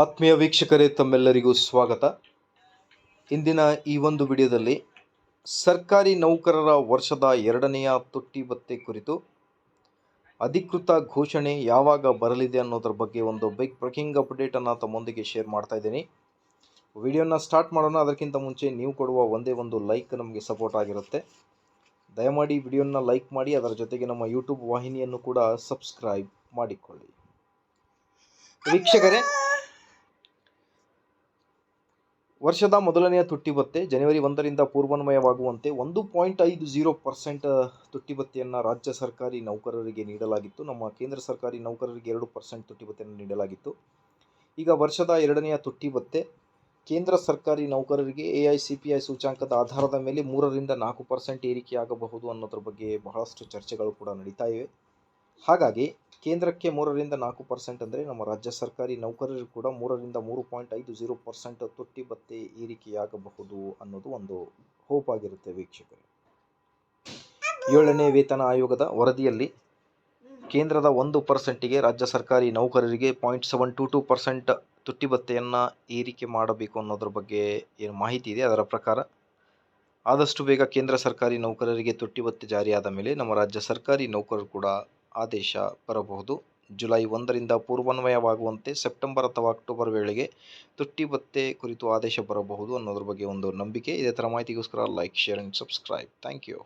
ಆತ್ಮೀಯ ವೀಕ್ಷಕರೇ, ತಮ್ಮೆಲ್ಲರಿಗೂ ಸ್ವಾಗತ. ಇಂದಿನ ಈ ಒಂದು ವಿಡಿಯೋದಲ್ಲಿ ಸರ್ಕಾರಿ ನೌಕರರ ವರ್ಷದ ಎರಡನೆಯ ತುಟ್ಟಿ ಭತ್ತೆ ಕುರಿತು ಅಧಿಕೃತ ಘೋಷಣೆ ಯಾವಾಗ ಬರಲಿದೆ ಅನ್ನೋದ್ರ ಬಗ್ಗೆ ಒಂದು ಬಿಗ್ ಬ್ರೇಕಿಂಗ್ ಅಪ್ಡೇಟನ್ನು ತಮ್ಮೊಂದಿಗೆ ಶೇರ್ ಮಾಡ್ತಾ ಇದ್ದೀನಿ. ವಿಡಿಯೋನ ಸ್ಟಾರ್ಟ್ ಮಾಡೋಣ, ಅದಕ್ಕಿಂತ ಮುಂಚೆ ನೀವು ಕೊಡುವ ಒಂದೇ ಒಂದು ಲೈಕ್ ನಮಗೆ ಸಪೋರ್ಟ್ ಆಗಿರುತ್ತೆ. ದಯಮಾಡಿ ವಿಡಿಯೋನ ಲೈಕ್ ಮಾಡಿ, ಅದರ ಜೊತೆಗೆ ನಮ್ಮ ಯೂಟ್ಯೂಬ್ ವಾಹಿನಿಯನ್ನು ಕೂಡ ಸಬ್ಸ್ಕ್ರೈಬ್ ಮಾಡಿಕೊಳ್ಳಿ. ವೀಕ್ಷಕರೇ ವರ್ಷದ ಮೊದಲನೆಯ ತುಟ್ಟಿ ಭತ್ತೆ ಜನವರಿ ಒಂದರಿಂದ ಪೂರ್ವಾನ್ವಯವಾಗುವಂತೆ ಒಂದು ಪಾಯಿಂಟ್ ಐದು ಜೀರೋ ಪರ್ಸೆಂಟ್ ತುಟ್ಟಿ ಭತ್ಯೆಯನ್ನು ರಾಜ್ಯ ಸರ್ಕಾರಿ ನೌಕರರಿಗೆ ನೀಡಲಾಗಿತ್ತು. ನಮ್ಮ ಕೇಂದ್ರ ಸರ್ಕಾರಿ ನೌಕರರಿಗೆ ಎರಡು ಪರ್ಸೆಂಟ್ ತುಟ್ಟಿ ಭತ್ಯೆಯನ್ನು ನೀಡಲಾಗಿತ್ತು. ಈಗ ವರ್ಷದ ಎರಡನೆಯ ತುಟ್ಟಿ ಭತ್ತೆ ಕೇಂದ್ರ ಸರ್ಕಾರಿ ನೌಕರರಿಗೆ A I, C P I ಸೂಚಾಂಕದ ಆಧಾರದ ಮೇಲೆ ಮೂರರಿಂದ ನಾಲ್ಕು ಪರ್ಸೆಂಟ್ ಏರಿಕೆಯಾಗಬಹುದು ಅನ್ನೋದ್ರ ಬಗ್ಗೆ ಬಹಳಷ್ಟು ಚರ್ಚೆಗಳು ಕೂಡ ನಡೀತಾ ಇವೆ. ಹಾಗಾಗಿ ಕೇಂದ್ರಕ್ಕೆ ಮೂರರಿಂದ ನಾಲ್ಕು ಪರ್ಸೆಂಟ್ ಅಂದರೆ ನಮ್ಮ ರಾಜ್ಯ ಸರ್ಕಾರಿ ನೌಕರರು ಕೂಡ ಮೂರರಿಂದ ಮೂರು ಪಾಯಿಂಟ್ ಐದು ಜೀರೋ ಪರ್ಸೆಂಟ್ ತುಟ್ಟಿ ಭತ್ಯೆ ಏರಿಕೆಯಾಗಬಹುದು ಅನ್ನೋದು ಒಂದು ಹೋಪ್ ಆಗಿರುತ್ತೆ ವೀಕ್ಷಕರೇ. ಏಳನೇ ವೇತನ ಆಯೋಗದ ವರದಿಯಲ್ಲಿ ಕೇಂದ್ರದ ಒಂದು ಪರ್ಸೆಂಟಿಗೆ ರಾಜ್ಯ ಸರ್ಕಾರಿ ನೌಕರರಿಗೆ point seven two two percent ತುಟ್ಟಿ ಭತ್ತೆಯನ್ನು ಏರಿಕೆ ಮಾಡಬೇಕು ಅನ್ನೋದ್ರ ಬಗ್ಗೆ ಏನು ಮಾಹಿತಿ ಇದೆ ಅದರ ಪ್ರಕಾರ? ಆದಷ್ಟು ಬೇಗ ಕೇಂದ್ರ ಸರ್ಕಾರಿ ನೌಕರರಿಗೆ ತುಟ್ಟಿ ಭತ್ಯೆ ಜಾರಿಯಾದ ಮೇಲೆ ನಮ್ಮ ರಾಜ್ಯ ಸರ್ಕಾರಿ ನೌಕರರು ಕೂಡ ಆದೇಶ ಬರಬಹುದು. ಜುಲೈ ಒಂದರಿಂದ ಪೂರ್ವಾನ್ವಯವಾಗುವಂತೆ ಸೆಪ್ಟೆಂಬರ್ ಅಥವಾ ಅಕ್ಟೋಬರ್ ವೇಳೆಗೆ ತುಟ್ಟಿ ಭತ್ಯೆ ಕುರಿತು ಆದೇಶ ಬರಬಹುದು ಅನ್ನೋದ್ರ ಬಗ್ಗೆ ಒಂದು ನಂಬಿಕೆ. ಇದೇ ಥರ ಮಾಹಿತಿಗೋಸ್ಕರ like share and subscribe thank you